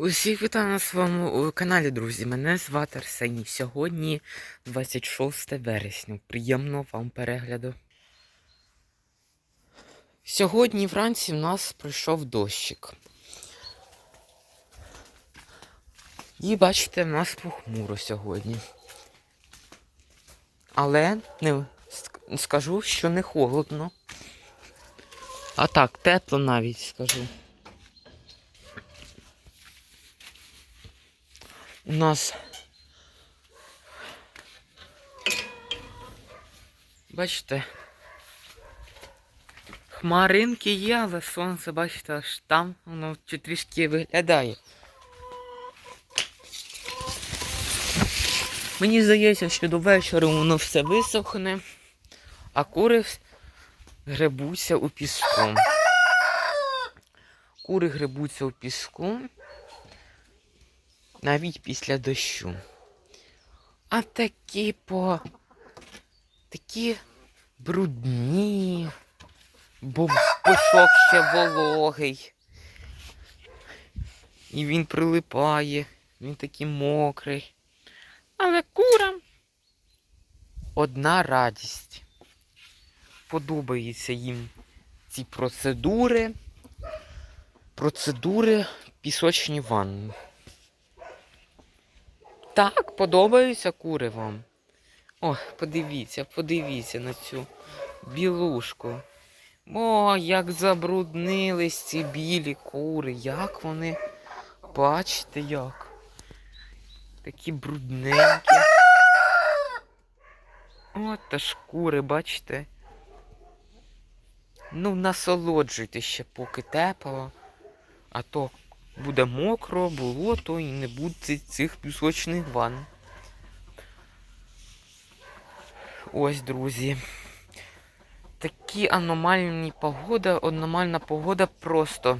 Усіх вітаю на своєму каналі, друзі. Мене звати Арсеній. Сьогодні 26 вересня. Приємного вам перегляду. Сьогодні вранці в нас прийшов дощик. І бачите, в нас похмуро сьогодні. Але не скажу, що не холодно. А так, тепло навіть скажу. У нас. Бачите. Хмаринки є, але сонце, бачите, аж там воно чи трішки виглядає. Мені здається, що до вечора воно все висохне, а кури гребуться у піску. Кури гребуться у піску навіть після дощу. А такі по такі брудні, бо пушок ще вологий. І він прилипає, він такий мокрий. Але курам одна радість. Подобаються їм ці процедури. Процедури пісочні ванни. Так, подобаються кури вам. Ох, подивіться, подивіться на цю білушку. О, як забруднились ці білі кури. Як вони. Бачите як? Такі брудненькі. От та кури, бачите? Ну, насолоджуйтесь ще поки тепло, а то буде мокро, болото і не буде цих пісочних ванн. Ось, друзі. Такі аномальні погода, аномальна погода просто.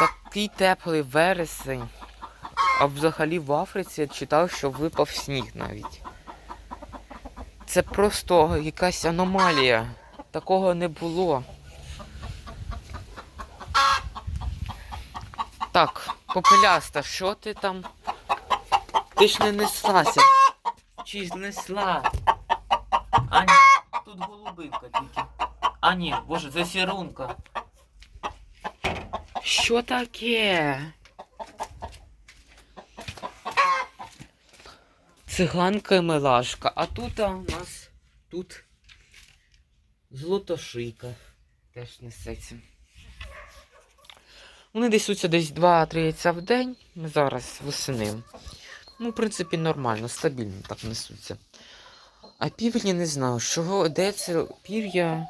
Такий теплий вересень. А взагалі в Африці я читав, що випав сніг навіть. Це просто якась аномалія. Такого не було. Так, попеляста, що ти там? Ти ж не неслася. Чи знесла? А ні, тут голубинка тільки. А ні, боже, це сірунка. Що таке? Циганка і милашка. А тут у нас тут злотошийка теж несеться. Вони десуться десь 2-3 яйця в день. Зараз восени. Ну, в принципі, нормально, стабільно так несуться. А півні не знаю, чого, де це пір'я,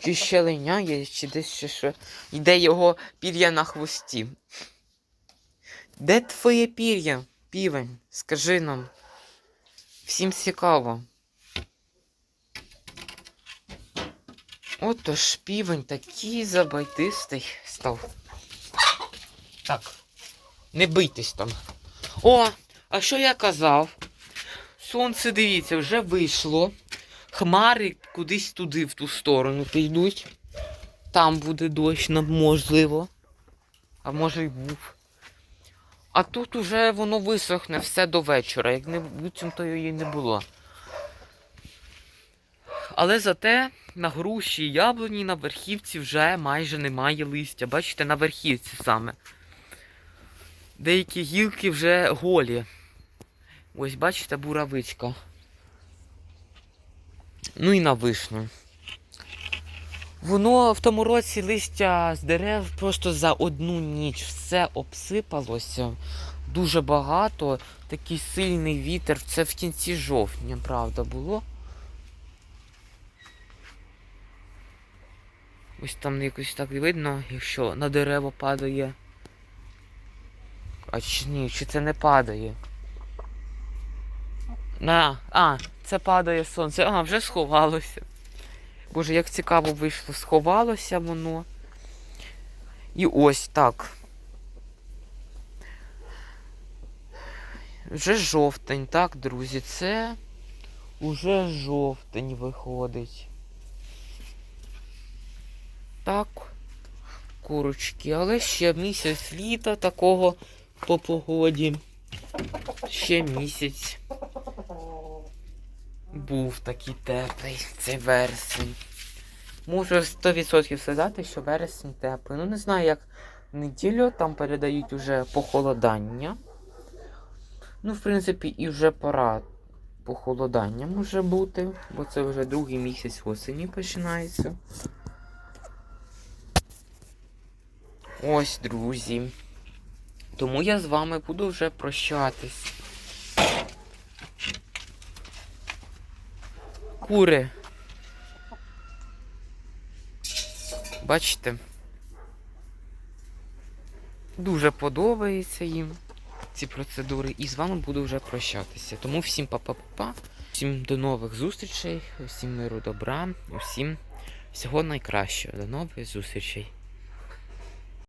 чи ще линяє, чи десь ще що. І його пір'я на хвості. Де твоє пір'я, півень? Скажи нам. Всім цікаво. Отож, півень такий забайтистий став. Так, не бийтесь там. О, а що я казав? Сонце, дивіться, вже вийшло. Хмари кудись туди, в ту сторону підуть. Там буде дощ, можливо. А може й був. А тут уже воно висохне все до вечора. Як не буцімто її не було. Але зате на груші яблуні на верхівці вже майже немає листя. Бачите, на верхівці саме. Деякі гілки вже голі. Ось бачите, буравичка. Ну і на вишню. Воно в тому році листя з дерев просто за одну ніч все обсипалося. Дуже багато. Такий сильний вітер. Це в кінці жовтня, правда, було. Ось там якось так видно, якщо на дерево падає. А чи ні, чи це не падає? На, а, це падає сонце. А, вже сховалося. Боже, як цікаво вийшло, сховалося воно. І ось так. Вже жовтень, так, друзі, це уже жовтень виходить. Так. курочки, але ще місяць літа такого по погоді. Ще місяць був такий теплий, цей вересень. Можу 100% сказати, що вересень теплий. Ну не знаю, як в неділю там передають уже похолодання. Ну, в принципі, і вже пора похолодання може бути, бо це вже другий місяць осені починається. Ось, друзі. Тому я з вами буду вже прощатись. Кури. Бачите? Дуже подобається їм ці процедури. І з вами буду вже прощатися. Тому всім па-па-па. Всім до нових зустрічей, всім миру добра, усім всього найкращого. До нових зустрічей.